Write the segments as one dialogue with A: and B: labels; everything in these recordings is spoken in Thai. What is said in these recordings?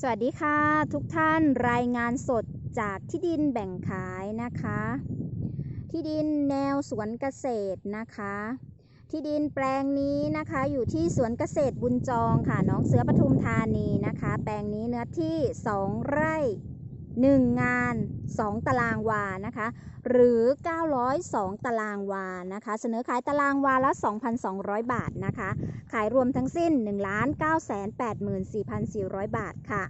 A: สวัสดีค่ะ ทุกท่านรายงานสดจากที่ดินแบ่งขายนะคะ ที่ดินแนวสวนเกษตรนะคะ ที่ดินแปลงนี้นะคะอยู่ที่สวนเกษตรบุญจองค่ะน้องเสือปทุมธานีนะคะ แปลงนี้เนื้อที่ 2 ไร่ 1 งาน 2 ตารางวานะคะ หรือ 902 ตารางวานะคะ เสนอขายตารางวาละ 2,200 บาทนะคะ ขายรวมทั้งสิ้น 1 9 8 4 4 0 0 บาทค่ะ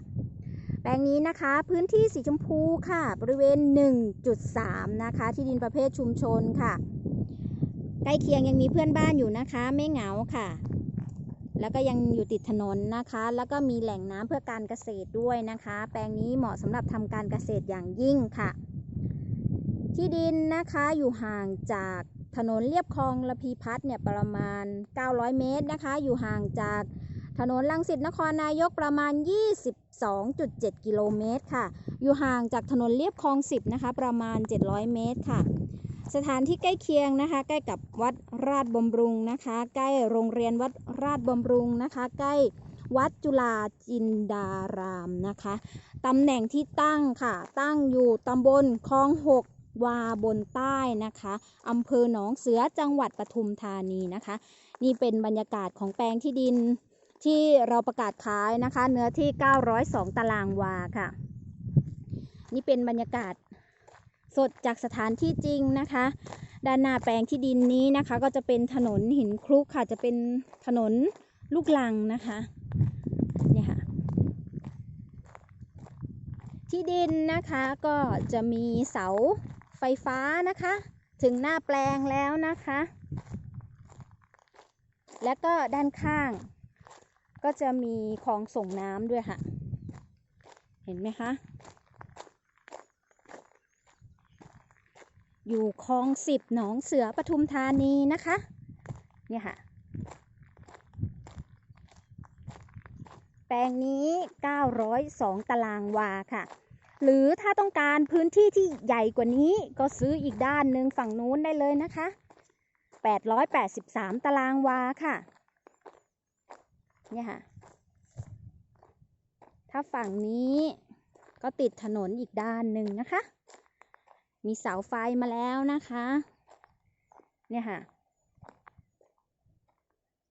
A: แปลงนี้นะคะ พื้นที่สีชมพูค่ะ บริเวณ 1.3 นะคะ ที่ดินประเภทชุมชนค่ะ ใกล้เคียงยังมีเพื่อนบ้านอยู่นะคะ ไม่เหงาค่ะ แล้วก็ยังอยู่ติดถนนนะคะ แล้วก็มีแหล่งน้ำเพื่อการเกษตรด้วยนะคะ แปลงนี้เหมาะสำหรับทำการเกษตรอย่างยิ่งค่ะ ที่ดินนะคะอยู่ห่างจากถนนเลียบคลองระพีพัฒน์เนี่ยประมาณ 900 เมตรนะคะ อยู่ห่างจากถนนลังสิตนครนายกประมาณ 22.7 กิโลเมตรค่ะ อยู่ห่างจากถนนเลียบคลอง 10 นะคะ ประมาณ 700 เมตรค่ะ สถานที่ใกล้เคียงนะคะ ใกล้กับวัดราชบำรุงนะคะ ใกล้โรงเรียนวัดราชบำรุงนะคะ ใกล้วัดจุฬาจินดารามนะคะตำแหน่งที่ตั้งค่ะ ตั้งอยู่ตำบลคลองหกวาบนใต้นะคะอำเภอหนองเสือจังหวัดปทุมธานีนะคะ นี่เป็นบรรยากาศของแปลงที่ดินที่เราประกาศขายนะคะ เนื้อที่ 902 ตารางวาค่ะ นี่เป็นบรรยากาศ สดจากสถานที่จริงนะคะ ด้านหน้าแปลงที่ดินนี้นะคะ ก็จะเป็นถนนหินคลุกค่ะ จะเป็นถนนลูกลังนะคะเนี่ยค่ะ ที่ดินนะคะก็จะมีเสาไฟฟ้านะคะ ถึงหน้าแปลงแล้วนะคะ แล้วก็ด้านข้าง ก็จะมีคลองส่งน้ำด้วยค่ะ เห็นไหมคะ อยู่คลองสิบหนองเสือปทุมธานีนะคะ เนี่ยค่ะ แปลงนี้ 902 ตารางวาค่ะ หรือถ้าต้องการพื้นที่ที่ใหญ่กว่านี้ก็ซื้ออีกด้านหนึ่งฝั่งนู้นได้เลยนะคะ 883 ตารางวาค่ะ เนี่ยค่ะ ถ้าฝั่งนี้ก็ติดถนนอีกด้านหนึ่งนะคะ มีเสาไฟมาแล้วนะคะ เนี่ยค่ะ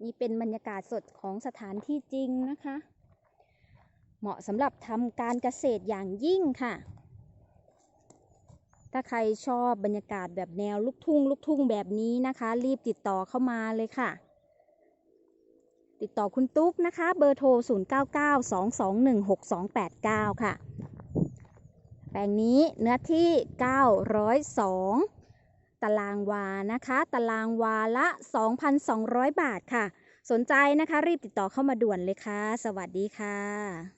A: นี่เป็นบรรยากาศสดของสถานที่จริงนะคะ เหมาะสำหรับทำการเกษตรอย่างยิ่งค่ะ ถ้าใครชอบบรรยากาศแบบแนวลูกทุ่งลูกทุ่งแบบนี้นะคะ รีบติดต่อเข้ามาเลยค่ะติดต่อคุณตุ๊กนะคะ เบอร์โทร 0992216289 ค่ะ แปลงนี้เนื้อที่ 902 ตารางวานะคะ ตารางวาละ 2,200 บาทค่ะ สนใจนะคะ รีบติดต่อเข้ามาด่วนเลยค่ะ สวัสดีค่ะ